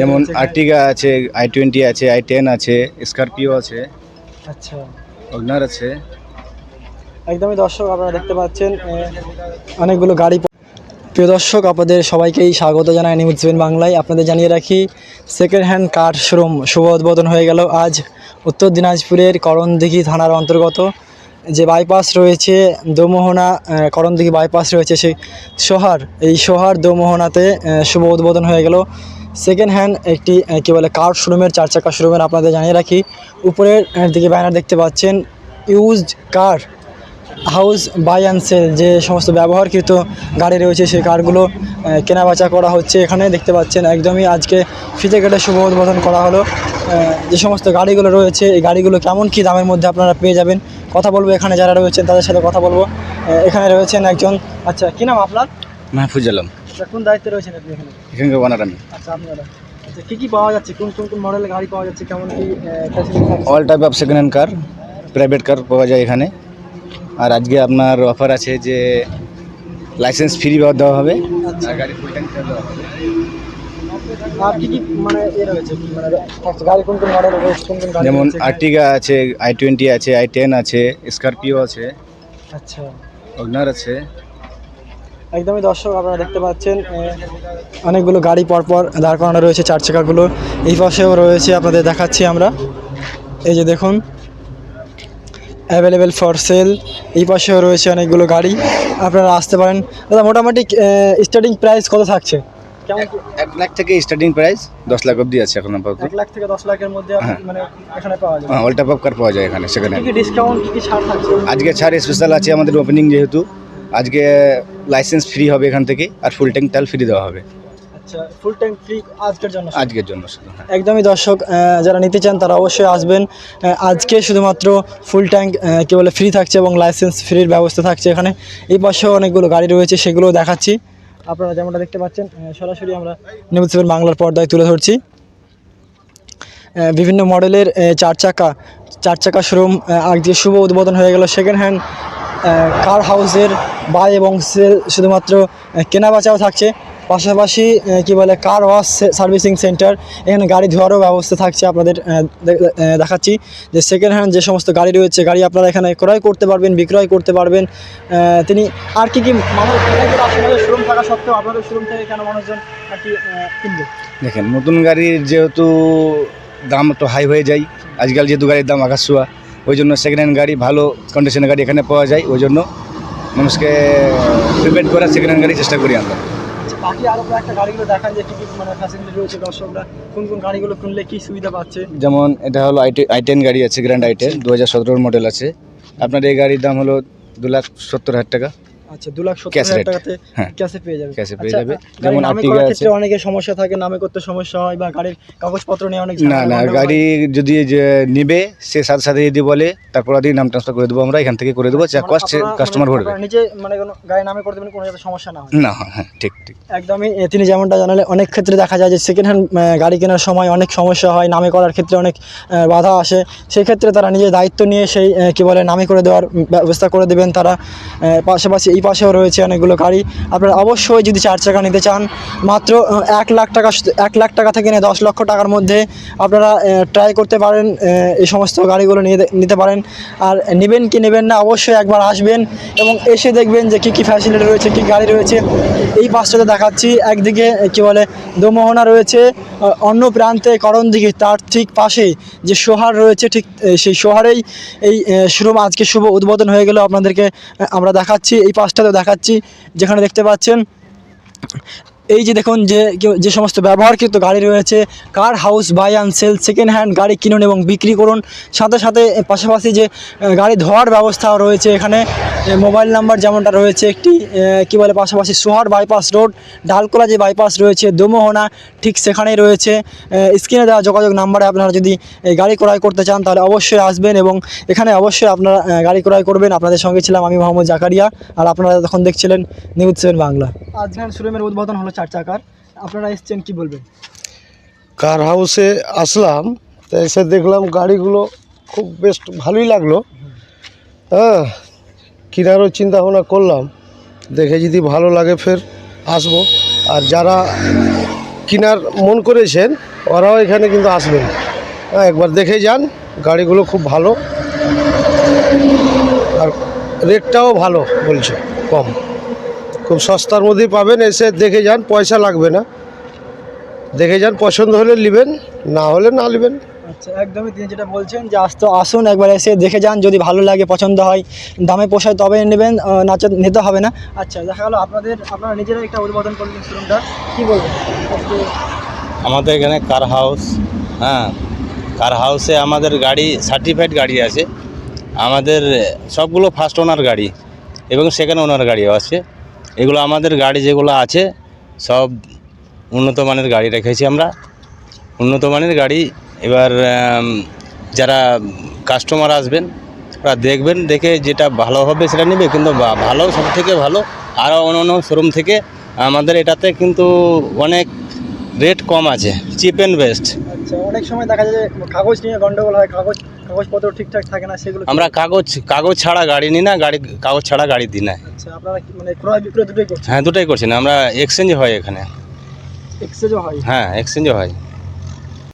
যেমন আর্টিগা আছে I twenty আছে আই টেন আছে স্করপিও আছে আচ্ছা। ওগনার আছে। একদমই দর্শক আপনারা দেখতে পাচ্ছেন অনেকগুলো গাড়ি প্রিয় দর্শক আপনাদের সবাইকেই স্বাগত জানাই নিউজ সেভেন বাংলায়। আপনাদের জানিয়ে রাখি সেকেন্ড হ্যান্ড কার শোরুম শুভ উদ্বোধন হয়ে গেল আজ উত্তর দিনাজপুরের করণদিঘি থানার অন্তর্গত। যে বাইপাস রয়েছে দোমোহনা করণদিঘি বাইপাস রয়েছে সেই সোহার এই সোহার দোমোহনাতে শুভ উদ্বোধন হয়ে গেল। সেকেন্ড হ্যান্ড একটি কী বলে কার শোরুমের চার চাকা শোরুমের আপনাদের জানিয়ে রাখি। উপরের দিকে ব্যানার দেখতে পাচ্ছেন used car house buy and sell যে সমস্ত ব্যবহারকৃত গাড়ি রয়েছে, সেই কারগুলো কেনাবেচা করা হচ্ছে। এখানে দেখতে পাচ্ছেন, একদমই আজকে ফিতে কেটে শুভ উদ্বোধন করা হলো। যে সমস্ত গাড়িগুলো রয়েছে, এই গাড়িগুলো কেমন কী দামের মধ্যে আপনারা পেয়ে যাবেন, কথা বলব এখানে যারা রয়েছেন, তাদের সাথে কথা বলব। এখানে রয়েছেন একজন আচ্ছা কী নাম আপনার? মাহফুজ আলম। আচ্ছা, কোন দায়িত্বে রয়েছেন আপনি এখানে? এখানকার ওনার আমি। আচ্ছা আপনারা আচ্ছা কী কী পাওয়া যাচ্ছে? কোন কোন কোন মডেলের গাড়ি পাওয়া যাচ্ছে? কেমন কী all type of second hand car private car পাওয়া যায় এখানে। আর আজকে আপনার অফার আছে যে লাইসেন্স ফ্রি দেওয়া হবে। আচ্ছা। আর গাড়ি ফুল ট্যাঙ্ক দেওয়া হবে। কি মানে মানে থাকছে গাড়ি কোন কোন গাড়ি যেমন আর্টিগা আছে আই টোয়েন্টি আছে আই টেন আছে স্করপিও আছে। আচ্ছা। ওগনার আছে। একদমই দর্শক আপনারা দেখতে পাচ্ছেন অনেকগুলো গাড়ি পরপর দাঁড় করানো রয়েছে চার চাকাগুলো এই পাশেও রয়েছে আপনাদের দেখাচ্ছি আমরা। এই যে দেখুন অ্যাভেলেবেল ফর সেল এই পাশেও রয়েছে অনেকগুলো গাড়ি। আপনারা আসতে পারেন। দাদা মোটামুটি স্টার্টিং প্রাইস কত থাকছে? এক লাখ থেকে স্টার্টিং প্রাইস দশ লাখ অবধি আছে এখন আপাতত। এক লাখ থেকে দশ লাখের মধ্যে হ্যাঁ। মানে এখানে পাওয়া যাবে। হ্যাঁ অল টাইপ কার পাওয়া যায় এখানে সেখানে। কি কি ডিসকাউন্ট কি কি ছাড় থাকছে? আজকে ছাড় স্পেশাল আছে আমাদের ওপেনিং যেহেতু। আজকে লাইসেন্স ফ্রি হবে এখান থেকে আর ফুল ট্যাঙ্ক তেল ফ্রি দেওয়া হবে। আচ্ছা ফুল ট্যাঙ্ক ফ্রি আজকের জন্য আজকের জন্য শুধু হ্যাঁ। একদমই দর্শক যারা নিতে চান তারা অবশ্যই আসবেন। আজকে শুধুমাত্র ফুল ট্যাঙ্ক কি বলে ফ্রি থাকছে এবং লাইসেন্স ফ্রির ব্যবস্থা থাকছে এখানে। এই পাশেও অনেকগুলো গাড়ি রয়েছে সেগুলোও দেখাচ্ছি। আপনারা যেমনটা দেখতে পাচ্ছেন সরাসরি আমরা নিউজ বাংলার পর্দায় তুলে ধরছি। বিভিন্ন মডেলের চার চাকা চার চাকা শোরুম আজকে শুভ উদ্বোধন হয়ে গেল সেকেন্ড হ্যান্ড কার হাউসের বাই এবং সেল শুধুমাত্র কেনা বেচাও থাকছে। পাশাপাশি কি বলে কার ওয়াশ সার্ভিসিং সেন্টার এখানে গাড়ি ধোয়ারও ব্যবস্থা থাকছে আপনাদের দেখাচ্ছি। যে সেকেন্ড হ্যান্ড যে সমস্ত গাড়ি রয়েছে, গাড়ি আপনারা এখানে ক্রয় করতে পারবেন, বিক্রয় করতে পারবেন। তিনি আর কি কি মানুষ থাকা সত্ত্বেও আপনাদের শোরুম থেকে কেন মানুষজন কিনবে? দেখেন, নতুন গাড়ির যেহেতু দাম একটু হাই হয়ে যায়, আজকাল যেহেতু গাড়ির দাম আকাশ ছোঁয়া, ওই জন্য সেকেন্ড হ্যান্ড গাড়ি ভালো কন্ডিশনের গাড়ি এখানে পাওয়া যায়, ওই জন্য মানুষকে প্রিপেড করার সেকেন্ড হ্যান্ড গাড়ি চেষ্টা করি আমরা। আচ্ছা, বাকি আরও একটা গাড়িগুলো দেখান যে কি কি মানে ফ্যাসিলিটি রয়েছে দর্শকরা কোন কোন গাড়িগুলো কিনলে কি সুবিধা পাচ্ছে? যেমন এটা হলো আই আই টেন গাড়ি আছে গ্র্যান্ড আই টেন দু হাজার সতেরোর মডেল আছে। আপনার এই গাড়ির দাম হলো দু লাখ সত্তর হাজার টাকা। আচ্ছা দু লাখ সত্তর Cash হাজার টাকাতে। ক্যাশে পেয়ে যাবে। এ পেয়ে আচ্ছা, যাবে। যেমন Artiga আছে। অনেকের সমস্যা থাকে নামে করতে সমস্যা হয় বা গাড়ির কাগজপত্র নিয়ে অনেক না না গাড়ি যদি যে নিবে সে সাথে সাথে যদি বলে তারপর দিয়ে নাম ট্রান্সফার করে দেবো আমরা এখান থেকে করে দেবো যা কস্ট কাস্টমার মানে ভরবে। নিজে মানে কোনো গাড়ি নামে করে দেবেন কোনো যাতে সমস্যা না হয়। না হ্যাঁ হ্যাঁ ঠিক ঠিক। একদমই তিনি যেমনটা জানালে অনেক ক্ষেত্রে দেখা যায় যে সেকেন্ড হ্যান্ড গাড়ি কেনার সময় অনেক সমস্যা হয় নামে করার ক্ষেত্রে অনেক বাধা আসে। সেই ক্ষেত্রে তারা নিজের দায়িত্ব নিয়ে সেই কি বলে নামে করে দেওয়ার ব্যবস্থা করে দেবেন তারা। পাশাপাশি এই পাশেও রয়েছে অনেকগুলো গাড়ি। আপনারা অবশ্যই যদি চার চাকা নিতে চান, মাত্র এক লাখ টাকা এক লাখ টাকা থেকে নিয়ে দশ লক্ষ টাকার মধ্যে আপনারা ট্রাই করতে পারেন এই সমস্ত গাড়িগুলো নিয়ে, নিতে পারেন। আর নেবেন কি নেবেন না, অবশ্যই একবার আসবেন এবং এসে দেখবেন যে কী কী ফ্যাসিলিটি রয়েছে, কী গাড়ি রয়েছে। এই পাশটাতে দেখাচ্ছি। একদিকে, কি বলে, দোমোহনা রয়েছে অন্য প্রান্তে করণদিঘি, তার ঠিক পাশে যে সোহার রয়েছে, ঠিক সেই সোহারেই এই শুরু, আজকে শুভ উদ্বোধন হয়ে গেল আপনাদেরকে আমরা দেখাচ্ছি, এই পাশটাতেও দেখাচ্ছি, যেখানে দেখতে পাচ্ছেন এই যে দেখুন যে যে সমস্ত ব্যবহারকৃত গাড়ি রয়েছে car house buy and sell second hand গাড়ি কিনুন এবং বিক্রি করুন। সাথে সাথে পাশাপাশি যে গাড়ি ধোয়ার ব্যবস্থা রয়েছে এখানে। মোবাইল নাম্বার যেমনটা রয়েছে একটি কি বলে পাশাপাশি সোহার বাইপাস রোড ডালকোলা যে বাইপাস রয়েছে, দোমোহনা ঠিক সেখানেই রয়েছে। স্ক্রিনে দেওয়া যোগাযোগ নাম্বারে আপনারা যদি গাড়ি ক্রয় করতে চান, তাহলে অবশ্যই আসবেন এবং এখানে অবশ্যই আপনারা গাড়ি ক্রয় করবেন। আপনাদের সঙ্গে ছিলাম আমি মোহাম্মদ জাকারিয়া, আর আপনারা তখন দেখছিলেন নিউজ সেভেন বাংলা। আজকের শোরুমের উদ্বোধন হলো চার চাকার, আপনারা এসছেন কি বলবেন? কার হাউসে আসলাম, তো এসে দেখলাম গাড়িগুলো খুব বেশ ভালোই লাগল। হ্যাঁ কেনারও চিন্তা ভাবনা করলাম, দেখে যদি ভালো লাগে ফের আসব। আর যারা কেনার মন করেছেন, ওরাও এখানে কিন্তু আসবেন। হ্যাঁ একবার দেখে যান, গাড়িগুলো খুব ভালো। আর রেটটাও ভালো বলছে, কম। খুব সস্তার মধ্যেই পাবেন এসে দেখে যান পয়সা লাগবে না। দেখে যান পছন্দ হলে নেবেন না হলে না নেবেন। আচ্ছা একদমই তিনি যেটা বলছেন যে আসতো আসুন একবার এসে দেখে যান যদি ভালো লাগে পছন্দ হয় দামে পোষায় তবে নেবেন নাচে নিতে হবে না। আচ্ছা দেখা গেলো আপনাদের আপনারা নিজেরাই একটা উদ্বোধন করলেন শোরুমটা। কী বলবেন? আমাদের এখানে কার হাউস হ্যাঁ কার হাউসে আমাদের গাড়ি সার্টিফাইড গাড়ি আছে। আমাদের সবগুলো ফার্স্ট ওনার গাড়ি এবং সেকেন্ড ওনার গাড়িও আছে। এগুলো আমাদের গাড়ি যেগুলো আছে, সব উন্নত মানের গাড়ি রেখেছি আমরা। উন্নত মানের গাড়ি, এবার যারা কাস্টমার আসবেন ওরা দেখবেন, দেখে যেটা ভালো হবে সেটা নেবে, কিন্তু ভালো সব থেকে ভালো আরও অন্য অন্য শোরুম থেকে আমাদের এটাতে কিন্তু অনেক রেট কম আছে চিপ অ্যান্ড বেস্ট আচ্ছা অনেক সময় দেখা যায় যে কাগজ নিয়ে গন্ডগোল হয় কাগজ কাগজপত্র ঠিকঠাক থাকে না সেগুলো আমরা কাগজ কাগজ ছাড়া গাড়ি নিই না গাড়ি কাগজ ছাড়া গাড়ি দিই না। আচ্ছা আপনারা মানে ক্রয় বিক্রয় দুটোই করছেন? হ্যাঁ দুটোই করছেন আমরা এক্সচেঞ্জ হয় এখানে। এক্সচেঞ্জও হয়? হ্যাঁ এক্সচেঞ্জও হয়।